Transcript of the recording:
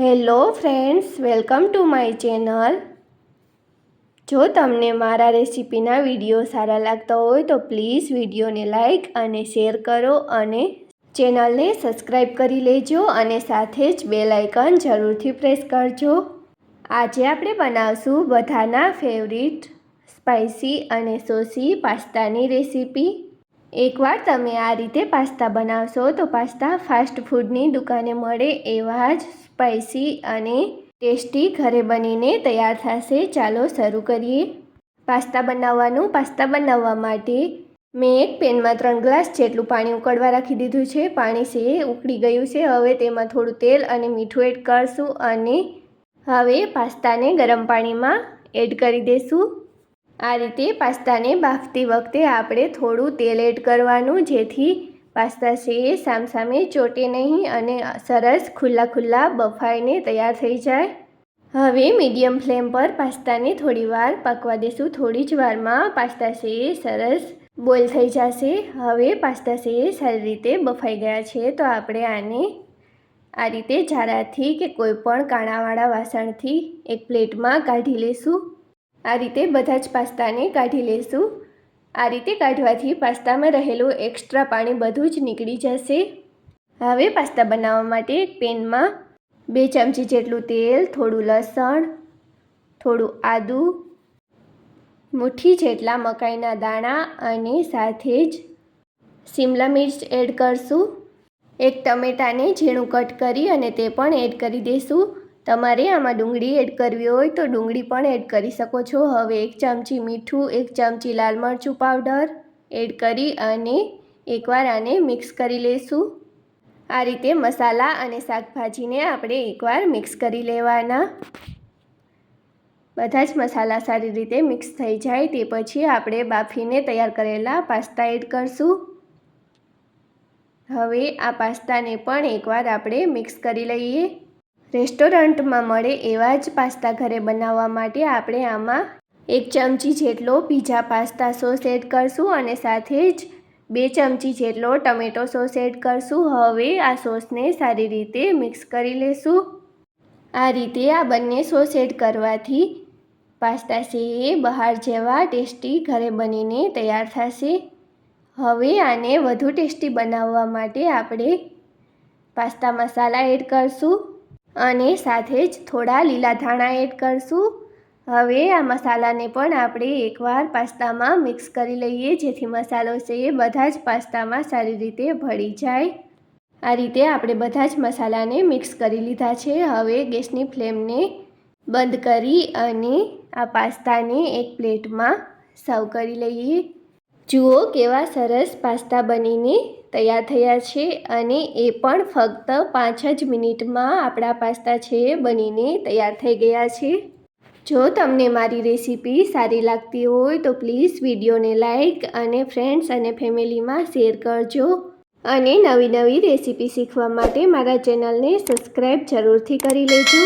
Hello friends, welcome to my channel. જો તમને મારા રેસિપીના વીડિયો સારા લાગતા હોય તો પ્લીઝ વિડીયોને લાઇક અને શેર કરો અને ચેનલને સબસ્ક્રાઈબ કરી લેજો અને સાથે જ બેલ આઇકન જરૂરથી પ્રેસ કરજો. આજે આપણે બનાવશું બધાના ફેવરિટ સ્પાઇસી અને સોસી પાસ્તાની રેસીપી. એકવાર તમે આ રીતે પાસ્તા બનાવશો તો પાસ્તા ફાસ્ટ ફૂડની દુકાને મળે એવા જ સ્પાઇસી અને ટેસ્ટી ઘરે બનીને તૈયાર થશે. ચાલો શરૂ કરીએ. પાસ્તા બનાવવાનું. પાસ્તા બનાવવા માટે મેં એક પેનમાં ત્રણ ગ્લાસ જેટલું પાણી ઉકળવા રાખી દીધું છે. પાણી છે ઉકળી ગયું છે. હવે તેમાં થોડું તેલ અને મીઠું એડ કરશું અને હવે પાસ્તાને ગરમ પાણીમાં એડ કરી દઈશું આ રીતે પાસ્તાને બાફતી વખતે આપણે થોડું તેલ એડ કરવાનું, જેથી પાસ્તા છે એ સામસામે ચોટે નહીં અને સરસ ખુલ્લા ખુલ્લા બફાઈને તૈયાર થઈ જાય. હવે મીડિયમ ફ્લેમ પર પાસ્તાને થોડી વાર પકવા દેશું. થોડી જ વારમાં પાસ્તા છે એ સરસ બોઇલ થઈ જશે. હવે પાસ્તા છે એ સારી રીતે બફાઈ ગયા છે, તો આપણે આને આ રીતે ઝારાથી કે કોઈપણ કાણાવાળા વાસણથી એક પ્લેટમાં કાઢી લેશું. આ રીતે બધા જ પાસ્તાને કાઢી લેશું. આ રીતે કાઢવાથી પાસ્તામાં રહેલું એક્સ્ટ્રા પાણી બધું જ નીકળી જશે. હવે પાસ્તા બનાવવા માટે પેનમાં બે ચમચી જેટલું તેલ, થોડું લસણ, થોડું આદું, મુઠ્ઠી જેટલા મકાઈના દાણા અને સાથે જ શિમલા મિર્ચ એડ કરશું. એક ટમેટાને ઝીણું કટ કરી અને તે પણ એડ કરી દઈશું તમારે આમાં ડુંગળી એડ કરવી હોય તો ડુંગળી પણ એડ કરી શકો છો. હવે એક ચમચી મીઠું, એક ચમચી લાલ મરચું પાવડર એડ કરી અને એકવાર આને મિક્સ કરી લઈશું આ રીતે મસાલા અને શાકભાજીને આપણે એકવાર મિક્સ કરી લેવાના. બધા જ મસાલા સારી રીતે મિક્સ થઈ જાય તે પછી આપણે બાફીને તૈયાર કરેલા પાસ્તા એડ કરશું. હવે આ પાસ્તાને પણ એકવાર આપણે મિક્સ કરી લઈએ. રેસ્ટોરન્ટમાં મળે એવા જ પાસ્તા ઘરે બનાવવા માટે આપણે આમાં એક ચમચી જેટલો પીઝા પાસ્તા સોસ એડ કરશું અને સાથે જ બે ચમચી જેટલો ટમેટો સોસ એડ કરશું. હવે આ સોસને સારી રીતે મિક્સ કરી લેશું. આ રીતે આ બંને સોસ એડ કરવાથી પાસ્તા છે એ બહાર જેવા ટેસ્ટી ઘરે બનીને તૈયાર થશે. હવે આને વધુ ટેસ્ટી બનાવવા માટે આપણે પાસ્તા મસાલા એડ કરશું. અને સાથે જ થોડા લીલા ધાણા એડ કરશું. હવે આ મસાલાને પણ આપણે એકવાર પાસ્તામાં મિક્સ કરી લઈએ, જેથી મસાલો છે એ બધા જ પાસ્તામાં સારી રીતે ભળી જાય. આ રીતે આપણે બધા જ મસાલાને મિક્સ કરી લીધા છે. હવે ગેસની ફ્લેમને બંધ કરી અને આ પાસ્તાને એક પ્લેટમાં સર્વ કરી લઈએ. જુઓ કેવા સરસ પાસ્તા બનીને તૈયાર થયા છે અને એ પણ ફક્ત પાંચ જ મિનિટમાં આપણા પાસ્તા છે બનીને તૈયાર થઈ ગયા છે. જો તમને મારી રેસીપી સારી લાગતી હોય તો પ્લીઝ વિડીયોને લાઇક અને ફ્રેન્ડ્સ અને ફેમિલીમાં શેર કરજો. અને નવી નવી રેસીપી શીખવા માટે મારા ચેનલને સબસ્ક્રાઈબ જરૂરથી કરી લેજો.